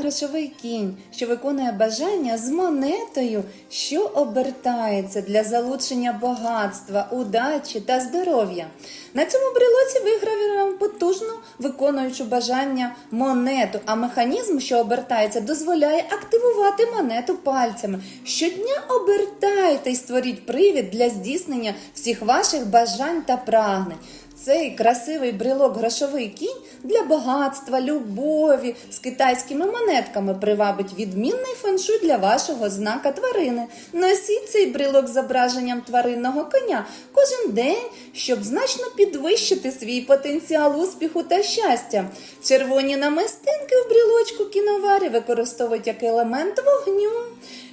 грошовий кінь, що виконує бажання з монетою, що обертається для залучення багатства, удачі та здоров'я. На цьому брелоці вигравіровано потужну виконуючу бажання монету, а механізм, що обертається, дозволяє активувати монету пальцями. Щодня обертайте і створіть привід для здійснення всіх ваших бажань та прагнень. Цей красивий брелок грошовий кінь для багатства, любові з китайськими монетками привабить відмінний феншуй для вашого знака тварини. Носіть цей брелок з зображенням тваринного коня кожен день, щоб значно підвищити свій потенціал успіху та щастя. Червоні намистинки в брелочку кіноварі використовують як елемент вогню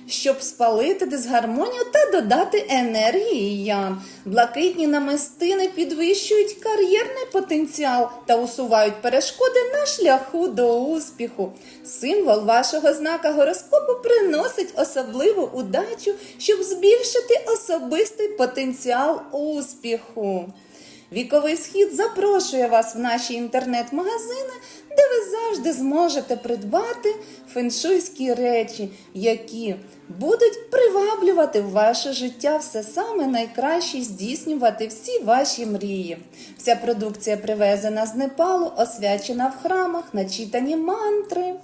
щоб спалити дисгармонію та додати енергії ян. Блакитні намистини підвищують кар'єрний потенціал та усувають перешкоди на шляху до успіху. Символ вашого знака гороскопу приносить особливу удачу, щоб збільшити особистий потенціал успіху. Віковий схід запрошує вас в наші інтернет-магазини, де зможете придбати феншуйські речі, які будуть приваблювати в ваше життя все саме найкраще, здійснювати всі ваші мрії. Вся продукція привезена з Непалу, освячена в храмах, начитані мантри.